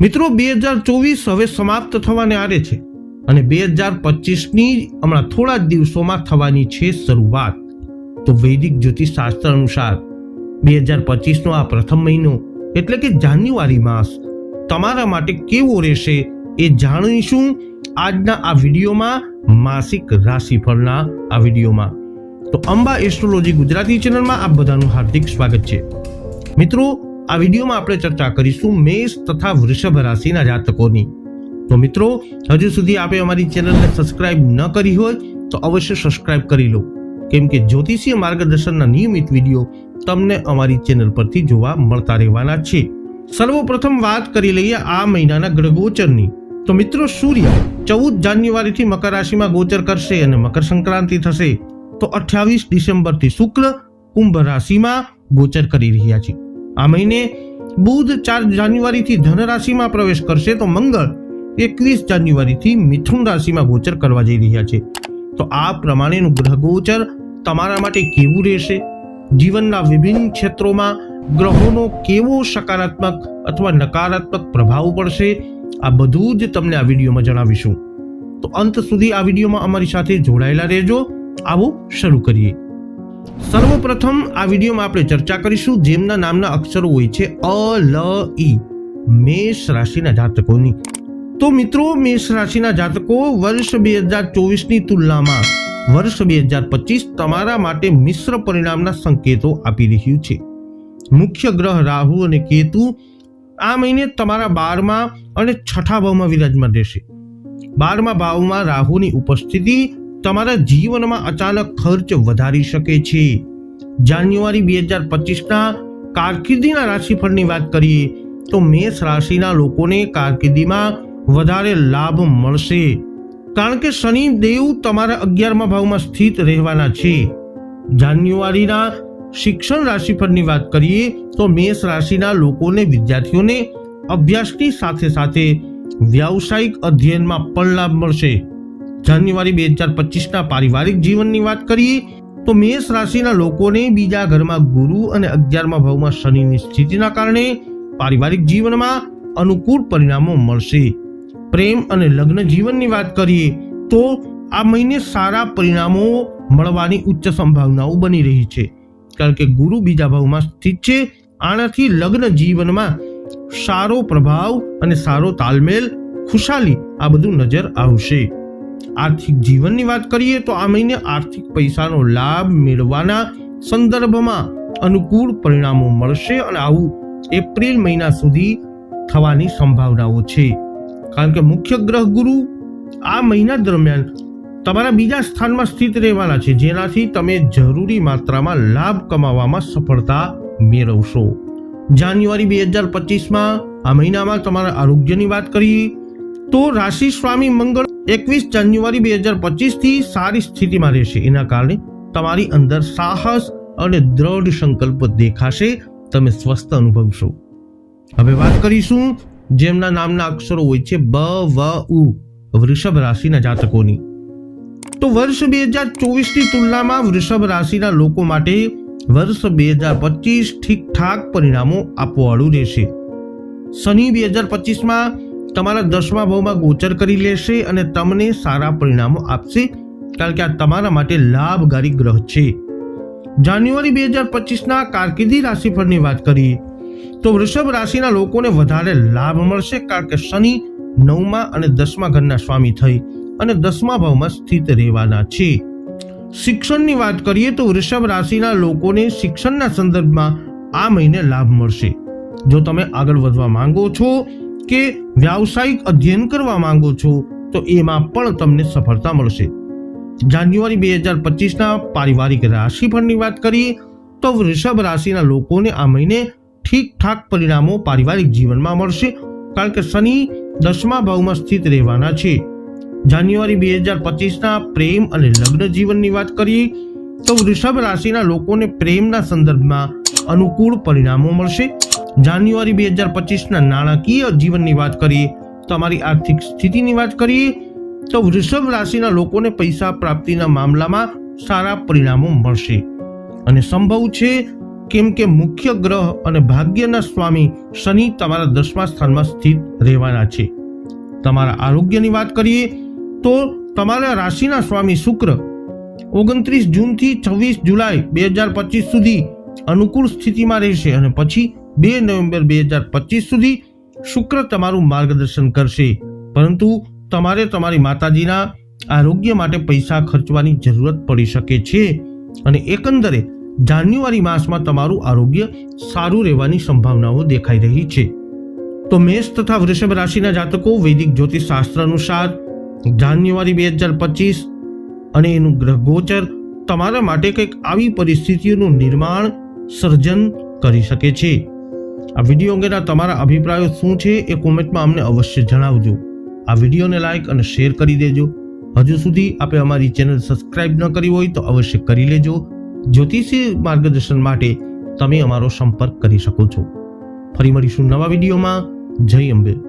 મિત્રો, બે હજાર ચોવીસ હવે સમાપ્ત થવાને આરે છે અને બે હજાર પચીસની હમણાં થોડા જ દિવસોમાં થવાની છે શરૂઆત. તો વૈદિક જ્યોતિષ શાસ્ત્ર અનુસાર બે હજાર પચીસનો આ પ્રથમ મહિનો, એટલે કે જાન્યુઆરી માસ, તમારા માટે કેવો રહેશે એ જાણીશું આજના આ વિડીયોમાં માસિક રાશિફળના આ વિડીયોમાં. તો અંબા એસ્ટ્રોલોજી ગુજરાતી ચેનલમાં આપ બધાનું હાર્દિક સ્વાગત છે. મિત્રો આ વિડીયોમાં આપણે ચર્ચા કરીશું મેષ તથા વૃષભ રાશિના જાતકોની. તો મિત્રો, હજુ સુધી આપે અમારી ચેનલને સબસ્ક્રાઇબ ન કરી હોય, તો અવશ્ય સબસ્ક્રાઇબ કરી લો. કેમ કે જ્યોતિષીય માર્ગદર્શનના નિયમિત વીડિયો તમને અમારી ચેનલ પરથી જોવા મળતા રહેવાના છે. સર્વપ્રથમ વાત કરી લઈએ આ મહિનાના ગ્રહગોચરની તો મિત્રો, સૂર્ય ચૌદ જાન્યુઆરીથી મકર રાશિમાં ગોચર કરશે અને મકર સંક્રાંતિ થશે. તો અઠ્યાવીસ ડિસેમ્બરથી શુક્લ કુંભ રાશિમાં ગોચર કરી રહ્યા છે. આ મહિને બુધ ચાર જાન્યુઆરીથી ધન રાશિમાં પ્રવેશ કરશે તો મંગળ એકવીસ જાન્યુઆરીથી મિથુન રાશિમાં ગોચર કરવા જઈ રહ્યા છે. તો આ પ્રમાણેનું ગ્રહ ગોચર તમારા માટે કેવું રહેશે? જીવનના વિભિન્ન ક્ષેત્રોમાં ગ્રહોનો કેવો સકારાત્મક અથવા નકારાત્મક પ્રભાવ પડશે? આ બધું જ તમને આ વિડીયોમાં જણાવીશું. તો અંત સુધી આ વિડીયોમાં અમારી સાથે જોડાયેલા રહેજો. આવો શરૂ કરીએ. સર્વપ્રથમ આ વિડીયોમાં આપણે ચર્ચા કરીશું જેમના નામના અક્ષરો હોય છે અ, લ ઈ મેષ રાશિના જાતકોની. તો મિત્રો, મેષ રાશિના જાતકો વર્ષ બે હજાર ચોવીસની તુલનામાં વર્ષ બે હજાર પચીસ તમારા માટે મિશ્ર પરિણામના સંકેતો આપી રહ્યું છે. મુખ્ય ગ્રહ રાહુ અને કેતુ આ મહિને તમારા બારમા અને છઠ્ઠા ભાવમાં વિરાજમાન રહેશે. બારમા ભાવમાં રાહુની ઉપસ્થિતિ તમારા જીવનમાં અચાનક ખર્ચ વધારી શકે છે. જાન્યુઆરી બે હજાર પચીસના કારકિર્દીના રાશિફળની વાત કરીએ, તો મેષ રાશિના લોકોને કારકિર્દીમાં વધારે લાભ મળશે. કારણ કે શનિ દેવ તમારા અગિયારમા ભાવમાં સ્થિત રહેવાના છે. જાન્યુઆરીના શિક્ષણ રાશિફળની વાત કરીએ, તો મેષ રાશિના લોકોને વિદ્યાર્થીઓને અભ્યાસની સાથે સાથે વ્યાવસાયિક અધ્યયનમાં પણ લાભ મળશે. જાન્યુઆરી બે હજાર પચીસના પારિવારિક જીવનની વાત કરીએ, તો મેષ રાશિના લોકોને બીજા ઘરમાં ગુરુ અને અગિયારમા ભાવમાં શનિની સ્થિતિના કારણે પારિવારિક જીવનમાં અનુકૂળ પરિણામો મળશે. પ્રેમ અને લગ્ન જીવનની વાત કરીએ, તો આ મહિને સારા પરિણામો મળવાની ઉચ્ચ સંભાવનાઓ બની રહી છે. કારણ કે ગુરુ બીજા ભાવમાં સ્થિત છે, આનાથી લગ્ન જીવનમાં સારો પ્રભાવ અને સારો તાલમેલ, ખુશાલી આ બધું નજર આવશે. આર્થિક જીવનની વાત કરીએ તો આ મહિને આર્થિક પૈસાનો લાભ મેળવવાના સંદર્ભમાં અનુકૂળ પરિણામો મળશે અને આવું એપ્રિલ મહિના સુધી થવાની સંભાવનાઓ છે. કારણ કે મુખ્ય ગ્રહ ગુરુ આ મહિના દરમિયાન તમારા બીજા સ્થાનમાં સ્થિત રહેવાના છે, જેનાથી તમે જરૂરી માત્રામાં લાભ કમાવામાં સફળતા મેળવશો. જાન્યુઆરી બે હજાર પચીસમાં આ મહિનામાં તમારા આરોગ્યની વાત કરીએ તો રાશિ સ્વામી મંગળ એકવીસ જાન્યુઆરી બે હજાર પચીસથી સારી સ્થિતિમાં રહેશે. એના કારણે તમારી અંદર સાહસ અને દ્રઢ સંકલ્પ દેખાશે. તમે સ્વસ્થ અનુભવશો. હવે વાત કરીશું જેમના નામના અક્ષરો હોય છે બ, વ, ઉ, વૃષભ રાશિના જાતકોની. તો વર્ષ બે હજાર ચોવીસની તુલનામાં વૃષભ રાશિના લોકો માટે વર્ષ બે હજાર પચીસ ઠીકઠાક પરિણામો આપવાળું રહેશે. શનિ બે હજાર પચીસમાં તમારા દસમા ભાવમાં ગોચર કરી લેશે અને તમને સારા પરિણામો આપશે, કારણ કે આ તમારા માટે લાભકારી ગ્રહ છે. જાન્યુઆરી બે હજાર પચીસના કારકિર્દી રાશિ પરની વાત કરીએ, તો વૃષભ રાશિના લોકોને વધારે લાભ મળશે, કારણ કે શનિ નવમા અને દસમા ઘરના સ્વામી થઈ અને દસમા ભાવમાં સ્થિત રહેવાના છે. શિક્ષણની વાત કરીએ તો વૃષભ રાશિના લોકોને શિક્ષણના સંદર્ભમાં આ મહિને લાભ મળશે. જો તમે આગળ વધવા માંગો છો કે વ્યાવસાયિક અધ્યયન કરવા માંગો છો, તો એમાં પણ તમને સફળતા મળશે. જાન્યુઆરી બે હજાર પચીસના પારિવારિક રાશિફળની વાત કરીએ, તો વૃષભ રાશિના લોકોને આ મહિને ઠીકઠાક પરિણામો પારિવારિક જીવનમાં મળશે, કારણ કે શનિ દસમા ભાવમાં સ્થિત રહેવાના છે. જાન્યુઆરી બે હજાર પચીસના પ્રેમ અને લગ્ન જીવનની વાત કરીએ, તો વૃષભ રાશિના લોકોને પ્રેમના સંદર્ભમાં અનુકૂળ પરિણામો મળશે. જાન્યુઆરી બે હજાર પચીસના નાણાકીય જીવનની વાત કરીએ, તમારી આર્થિક સ્થિતિની વાત કરીએ, તો વૃષભ રાશિના લોકોને પૈસા પ્રાપ્તિના મામલામાં સારા પરિણામો મળશે. અને સંભવ છે કેમ કે મુખ્ય ગ્રહ અને ભાગ્યના સ્વામી શનિ તમારા દસમા સ્થાનમાં સ્થિત રહેવાના છે. તમારા આરોગ્યની વાત કરીએ, તો તમારા રાશિના સ્વામી શુક્ર ઓગણત્રીસ જૂનથી છવ્વીસ જુલાઈ બે હજાર પચીસ સુધી અનુકૂળ સ્થિતિમાં રહેશે અને પછી બે નવેમ્બર બે હજાર પચીસ સુધી શુક્ર તમારું માર્ગદર્શન કરશે. પરંતુ તમારે તમારી માતાજીના આરોગ્ય માટે પૈસા ખર્ચવાની જરૂરત પડી શકે છે અને એકંદરે જાન્યુઆરી માસમાં તમારું આરોગ્ય સારું રહેવાની સંભાવનાઓ દેખાઈ રહી છે. તો મેષ તથા વૃષભ રાશિના જાતકો વૈદિક જ્યોતિષ શાસ્ત્ર અનુસાર જાન્યુઆરી બે હજાર પચીસ અને એનું ગ્રહ ગોચર તમારા માટે કંઈક આવી પરિસ્થિતિઓનું નિર્માણ સર્જન કરી શકે છે. આ વીડિયો અંગેના તમારા અભિપ્રાયો શું છે એ કોમેન્ટમાં અમને અવશ્ય જણાવજો. આ વિડીયોને લાઇક અને શેર કરી દેજો. હજુ સુધી આપે અમારી ચેનલ સબસ્ક્રાઇબ ન કરી હોય તો અવશ્ય કરી લેજો. જ્યોતિષી માર્ગદર્શન માટે તમે અમારો સંપર્ક કરી શકો છો. ફરી મળીશું નવા વિડીયોમાં. જય અંબે.